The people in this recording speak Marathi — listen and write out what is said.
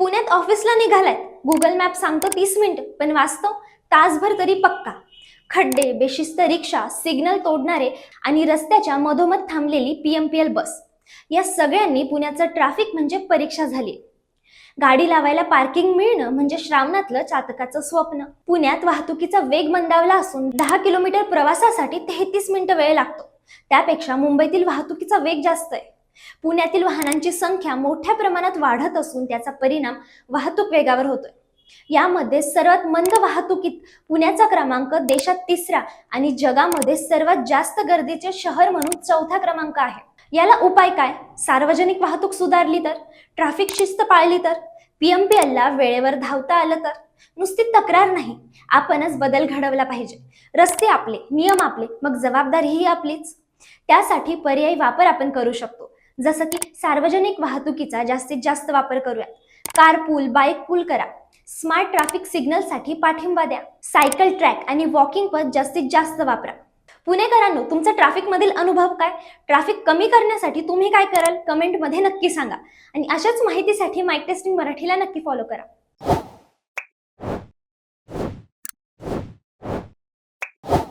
पुण्यात ऑफिसला निघालाय. गुगल मॅप सांगतो तीस मिनिट पण वाचतो तासभर तरी पक्का. खड्डे बेशिस्त रिक्षा सिग्नल तोडणारे आणि रस्त्याच्या मधोमध थांबलेली पीएमपीएल बस या सगळ्यांनी पुण्याचं ट्रॅफिक म्हणजे परीक्षा झाली. गाडी लावायला पार्किंग मिळणं म्हणजे श्रावणातलं चातकाचं स्वप्न. पुण्यात वाहतुकीचा वेग मंदावला असून दहा किलोमीटर प्रवासासाठी तेहतीस मिनिटं वेळ लागतो. त्यापेक्षा मुंबईतील वाहतुकीचा वेग जास्त आहे. पुण्यातील वाहनांची संख्या मोठ्या प्रमाणात वाढत असून त्याचा परिणाम वाहतूक वेगावर होतोय. यामध्ये सर्वात मंद वाहतुकीत पुण्याचा क्रमांक देशात तिसरा आणि जगामध्ये सर्वात जास्त गर्दीचे शहर म्हणून चौथा क्रमांक आहे. याला उपाय काय? सार्वजनिक वाहतूक सुधारली तर? ट्रॅफिक शिस्त पाळली तर? पीएमपीएलला वेळेवर धावता आलं तर? नुसती तक्रार नाही. आपणच बदल घडवला पाहिजे. रस्ते आपले नियम आपले मग जबाबदारीही आपलीच. त्यासाठी पर्यायी वापर आपण करू शकतो. जसं की सार्वजनिक वाहतुकीचा जास्तीत जास्त वापर करूया. कार पूल बाईक पूल करा. स्मार्ट ट्रॅफिक सिग्नलसाठी पाठिंबा द्या. सायकल ट्रॅक आणि वॉकिंग पथ जास्तीत जास्त वापरा. पुणेकरांनो तुमचा ट्रॅफिकमधील अनुभव काय? ट्रॅफिक कमी करण्यासाठी तुम्ही काय कराल? कमेंटमध्ये नक्की सांगा. आणि अशाच माहितीसाठी माईक टेस्टिंग मराठीला नक्की फॉलो करा.